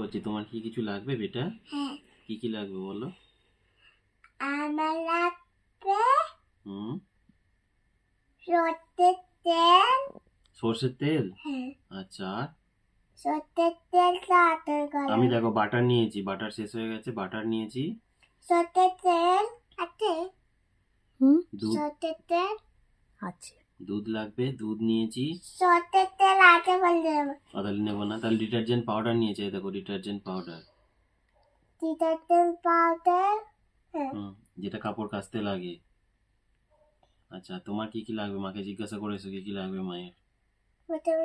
করছি? তোমার কি কিছু লাগবে বেটা? হ্যাঁ। কি কি লাগবে বলো? আমার লাগবে হুম? সর্ষের তেল। সর্ষের তেল? হ্যাঁ। আচ্ছা? সর্ষের তেল আমি দেখো বাটার নিয়েছি। বাটার শেষ হয়ে গেছে বাটার নিয়েছি। সর্ষের তেল আছে। হুম? সর্ষের তেল। আছে। দুধ লাগবে দুধ নিয়েছি। তাহলে নেব না তাহলে ডিটারজেন্ট পাউডার নিয়েছি দেখো ডিটারজেন্ট পাউডার ডিটারজেন্ট পাউডার হ্যাঁ। যেটা কাপড় কাচতে লাগে। আচ্ছা তোমার কি কি লাগবে? মাকে জিজ্ঞাসা করেছ কি কি লাগবে মায়ের?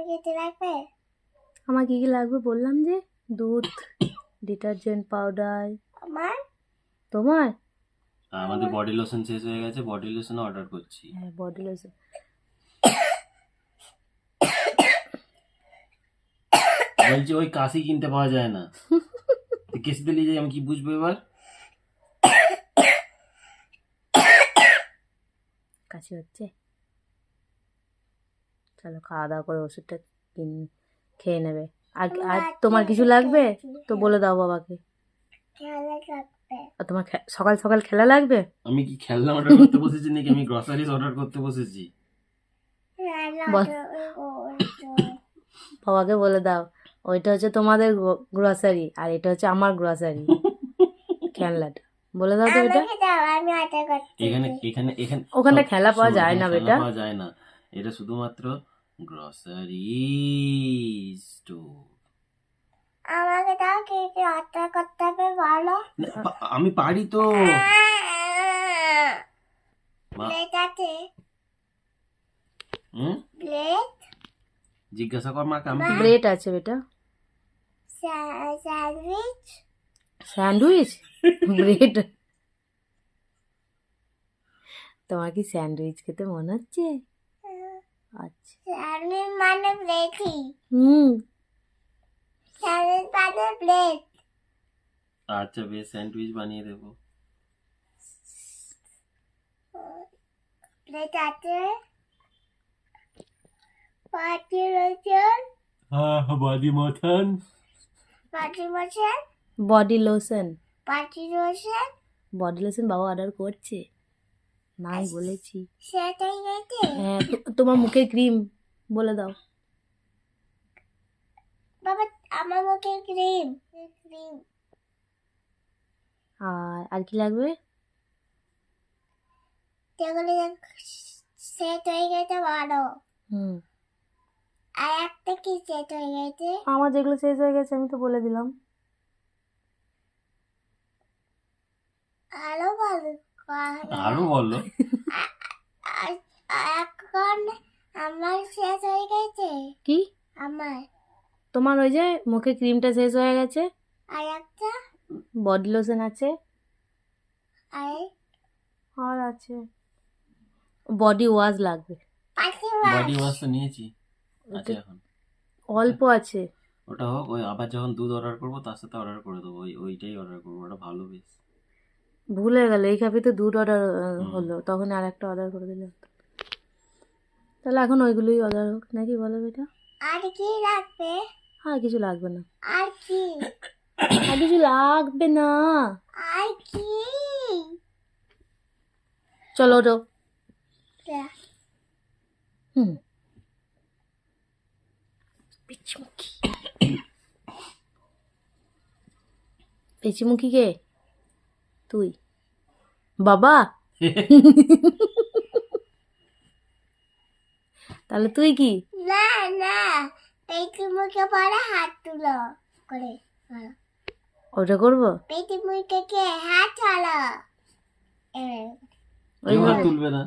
খেতে লাগবে? আমার কি কি লাগবে বললাম যে দুধ ডিটারজেন্ট পাউডার আমার? তোমার? আমাদের বডি লোশন শেষ হয়ে গেছে বডি লোশন অর্ডার করছি। হ্যাঁ বডি লোশন বলছি ওই কাশি কিনতে পাওয়া যায় না। কেসিতে নিয়ে যাই আমি কি বুঝব এবার? কাশি হচ্ছে? চলো খাওয়া দাওয়া করে ওষুধটা কিন খেয়ে নেবে। আর আর তোমার কিছু লাগবে? তো বলে দাও বাবাকে। আর তোমার সকাল সকাল খেলা লাগবে? আমি কি খেলনা অর্ডার করতে বসেছি নাকি? আমি গ্রসারিজ অর্ডার করতে বসেছি। বাবাকে বলে দাও। ওইটা হচ্ছে তোমাদের গ্রসারি আর এটা হচ্ছে আমার গ্রসারি খেলনাটা বলে দাও তো এটা। আমি এখানে এখানে এখানে ওখানে খেলা পাওয়া যায় না বেটা। পাওয়া যায় না। এটা শুধুমাত্র গ্রসারি স্টোর আমাকে দাও কি কি অর্ডার করতে হবে বলো। আমি পারি তো। মা হুম? প্লেট জিজ্ঞাসা কর মাকে আমি ব্রেড আছে বেটা। স্যান্ডউইচ স্যান্ডউইচ ব্রেড তোমার কি স্যান্ডউইচ খেতে মনে হচ্ছে আচ্ছা স্যান্ডউইচ মানে প্লেটই হুম স্যান্ডউইচ মানে প্লেট আচ্ছা বেশ স্যান্ডউইচ বানিয়ে দেবো প্লেট আছে পাটি রয়েছে হ্যাঁ বাদি মতন পাটি রয়েছে বডি লোশন পাটি রয়েছে বডি লোশন বাবা অর্ডার করছে। নাই বলেছি। সেটাই গেছে হ্যাঁ তোমার মুখের ক্রিম বলে দাও। বাবা আমার মুখে ক্রিম ক্রিম আর আর কি লাগবে? সেট হয়ে গেছে বড় হুম। একটা কি সেট হয়ে গেছে? আমার যেগুলো শেষ হয়ে গেছে আমি তো বলে দিলাম। আরও ভালো আরও আর এখন আমার শেষ হয়ে গেছে? কি? আমার। তোমার ওই যে মুখে ক্রিমটা শেষ হয়ে গেছে? আর একটা? বডি লোশন আছে? আর আর আছে। বডি ওয়াশ লাগবে। বডি ওয়াশ তো নিয়েছি। আছে এখন। অল্প আছে। ওটা হোক ওই আবার যখন দুধ অর্ডার করব তার সাথে অর্ডার করে দেবো ওই ওইটাই অর্ডার করব ওটা ভালো বেশ। ভুলে গেল এই কাপিতে দুধ অর্ডার হলো তখন আর একটা অর্ডার করে দিলে তাহলে এখন ওইগুলোই অর্ডার হোক নাকি বলো বেটা? আর কি লাগবে? আর কিছু লাগবে না। আর কি? আর কিছু লাগবে না। আর কি? চলো ওটো হুম। পেচিমুখী। পেচিমুখী কে? তুই। বাবা। তাহলে তুই কি? না না পেটি পরে হাত তুলো করে। ওটা করব? পেটি মুখে কে? হাত চালো তুলবে না।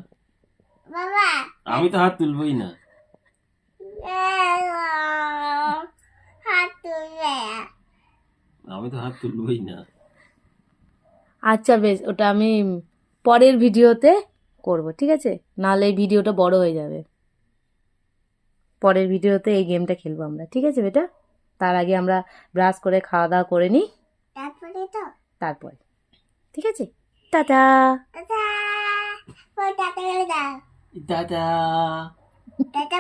বাবা। আমি তো হাত তুলবই না তুলবে আমি তো হাত তুলবই না। আচ্ছা বেশ ওটা আমি পরের ভিডিওতে করব ঠিক আছে? নাহলে এই ভিডিওটা বড় হয়ে যাবে। পরের ভিডিওতে এই গেমটা খেলব আমরা ঠিক আছে বেটা? তার আগে আমরা ব্রাশ করে খাওয়া দাওয়া করে নিই। তারপরে তো। তারপরে ঠিক আছে? টাটা! টাটা! টাটা